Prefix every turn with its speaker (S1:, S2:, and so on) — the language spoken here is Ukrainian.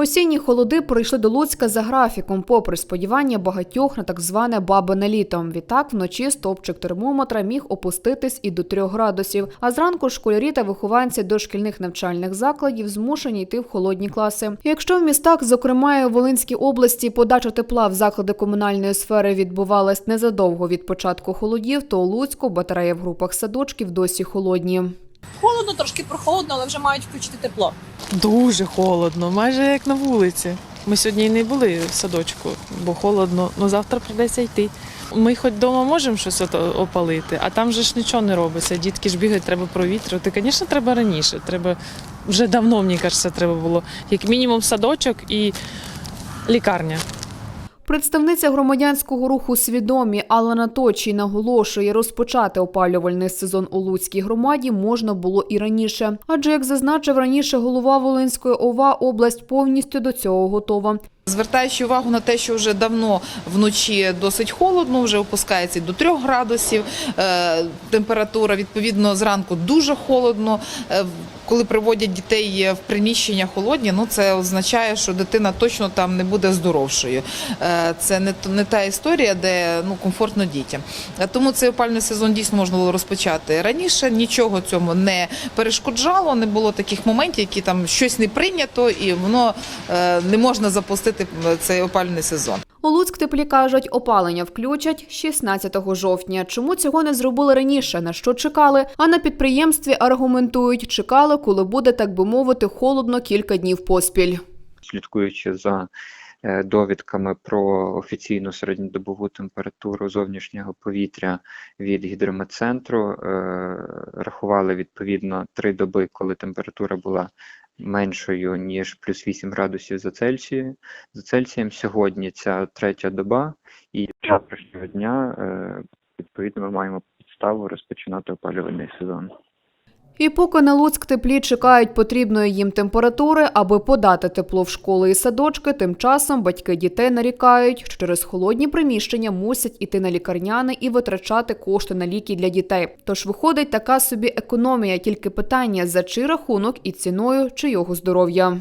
S1: Осінні холоди прийшли до Луцька за графіком, попри сподівання багатьох на так зване бабине літо. Відтак вночі стовпчик термометра міг опуститись і до 3 градусів. А зранку школярі та вихованці дошкільних навчальних закладів змушені йти в холодні класи. Якщо в містах, зокрема і у Волинській області, подача тепла в заклади комунальної сфери відбувалась незадовго від початку холодів, то у Луцьку батареї в групах садочків досі холодні.
S2: Холодно, трошки прохолодно, але вже мають включити тепло.
S3: Дуже холодно, майже як на вулиці. Ми сьогодні і не були в садочку, бо холодно, але завтра прийдеться йти. Ми хоч вдома можемо щось опалити, а там же ж нічого не робиться. Дітки ж бігають, треба провітрювати. Звісно, треба раніше. Треба вже давно, мені кажеться, треба було. Як мінімум садочок і лікарня.
S1: Представниця громадянського руху свідомі Алана Точій наголошує, розпочати опалювальний сезон у Луцькій громаді можна було і раніше. Адже, як зазначив раніше голова Волинської ОВА, область повністю до цього готова.
S4: Звертаючи увагу на те, що вже давно вночі досить холодно, вже опускається до 3 градусів. Е, температура відповідно зранку дуже холодно. Е, коли приводять дітей в приміщення холодні, ну це означає, що дитина точно там не буде здоровшою. Е, це не, та історія, де ну комфортно дітям. Е, Тому цей опальний сезон дійсно можна було розпочати раніше. Нічого цьому не перешкоджало, не було таких моментів, які там щось не прийнято, і воно е, не можна запустити м, цей опальний сезон.
S1: У Луцьк теплі кажуть, опалення включать 16 жовтня. Чому цього не зробили раніше? На що чекали? А на підприємстві аргументують, чекали, коли буде так би мовити холодно кілька днів поспіль.
S5: слідкуючи за е, довідками про офіційну середньодобову температуру зовнішнього повітря від гідрометцентру, е, рахували відповідно три доби, коли температура була меншою ніж плюс 8 градусів за Цельсією. За Цельсієм сьогодні ця третя доба, і завтрашнього дня е, відповідно ми маємо підставу розпочинати опалювальний сезон.
S1: І поки на Луцьк теплі чекають потрібної їм температури, аби подати тепло в школи і садочки, тим часом батьки дітей нарікають, що через холодні приміщення мусять іти на лікарняни і витрачати кошти на ліки для дітей. Тож виходить така собі економія, тільки питання за чий рахунок і ціною чи його здоров'я.